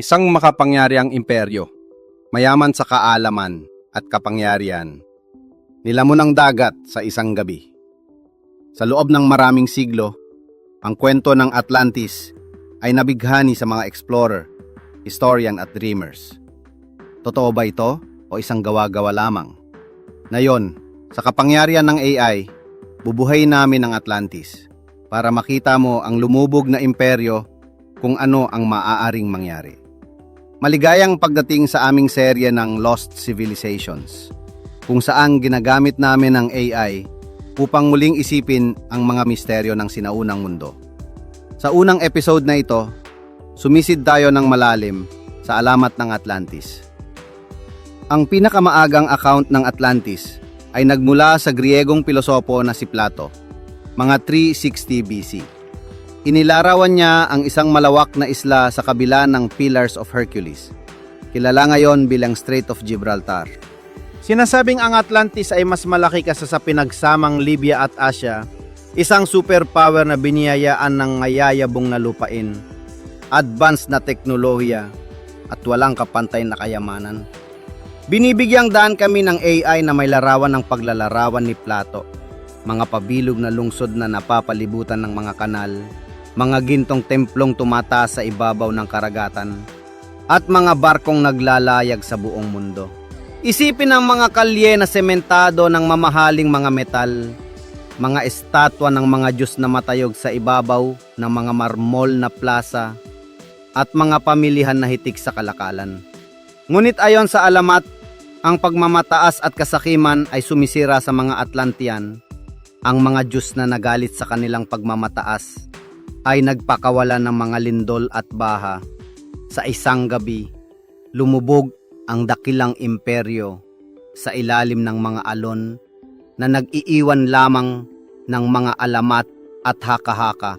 Isang makapangyariang imperyo, mayaman sa kaalaman at kapangyarihan. Nilamon ang dagat sa isang gabi. Sa loob ng maraming siglo, ang kwento ng Atlantis ay nabighani sa mga explorer, historian at dreamers. Totoo ba ito o isang gawa-gawa lamang? Ngayon, sa kapangyarihan ng AI, bubuhay namin ang Atlantis para makita mo ang lumubog na imperyo kung ano ang maaaring mangyari. Maligayang pagdating sa aming serye ng Lost Civilizations, kung saan ginagamit namin ang AI upang muling isipin ang mga misteryo ng sinaunang mundo. Sa unang episode na ito, sumisid tayo ng malalim sa alamat ng Atlantis. Ang pinakamaagang account ng Atlantis ay nagmula sa Griegong pilosopo na si Plato, mga 360 BC. Inilarawan niya ang isang malawak na isla sa kabila ng Pillars of Hercules, kilala ngayon bilang Strait of Gibraltar. Sinasabing ang Atlantis ay mas malaki kasa sa pinagsamang Libya at Asia, isang superpower na biniyayaan ng ngayayabong na lupain, advanced na teknolohiya, at walang kapantay na kayamanan. Binibigyang daan kami ng AI na may larawan ng paglalarawan ni Plato, mga pabilog na lungsod na napapalibutan ng mga kanal, mga gintong templong tumataas sa ibabaw ng karagatan, at mga barkong naglalayag sa buong mundo. Isipin ang mga kalye na sementado ng mamahaling mga metal, mga estatwa ng mga Diyos na matayog sa ibabaw ng mga marmol na plaza, at mga pamilihan na hitik sa kalakalan. Ngunit ayon sa alamat, ang pagmamataas at kasakiman ay sumisira sa mga Atlantean. Ang mga Diyos na nagalit sa kanilang pagmamataas ay nagpakawalan ng mga lindol at baha. Sa isang gabi, lumubog ang dakilang imperyo sa ilalim ng mga alon na nag-iiwan lamang ng mga alamat at haka-haka.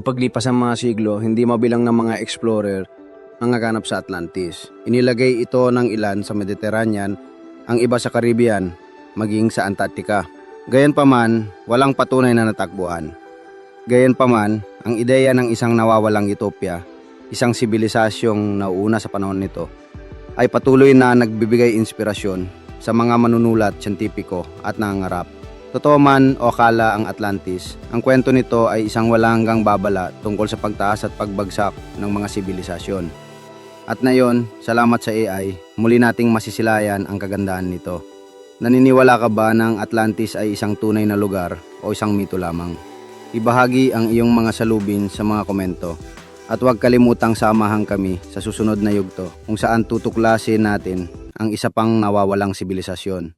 Paglipas ng mga siglo, hindi mabilang ng mga explorer ang naganap sa Atlantis. Inilagay ito ng ilan sa Mediterranean, ang iba sa Caribbean, maging sa Antarctica. Gayunpaman, walang patunay na natakbuhan. Gayunpaman, ang ideya ng isang nawawalang utopia, isang sibilisasyong nauuna sa panahon nito, ay patuloy na nagbibigay inspirasyon sa mga manunulat, siyentipiko at nangangarap. Totoo man o akala ang Atlantis, ang kwento nito ay isang walang hanggang babala tungkol sa pagtaas at pagbagsak ng mga sibilisasyon. At na yon, salamat sa AI, muli nating masisilayan ang kagandahan nito. Naniniwala ka ba ng Atlantis ay isang tunay na lugar o isang mito lamang? Ibahagi ang iyong mga salubin sa mga komento. At huwag kalimutang samahan kami sa susunod na yugto kung saan tutuklasin natin ang isa pang nawawalang sibilisasyon.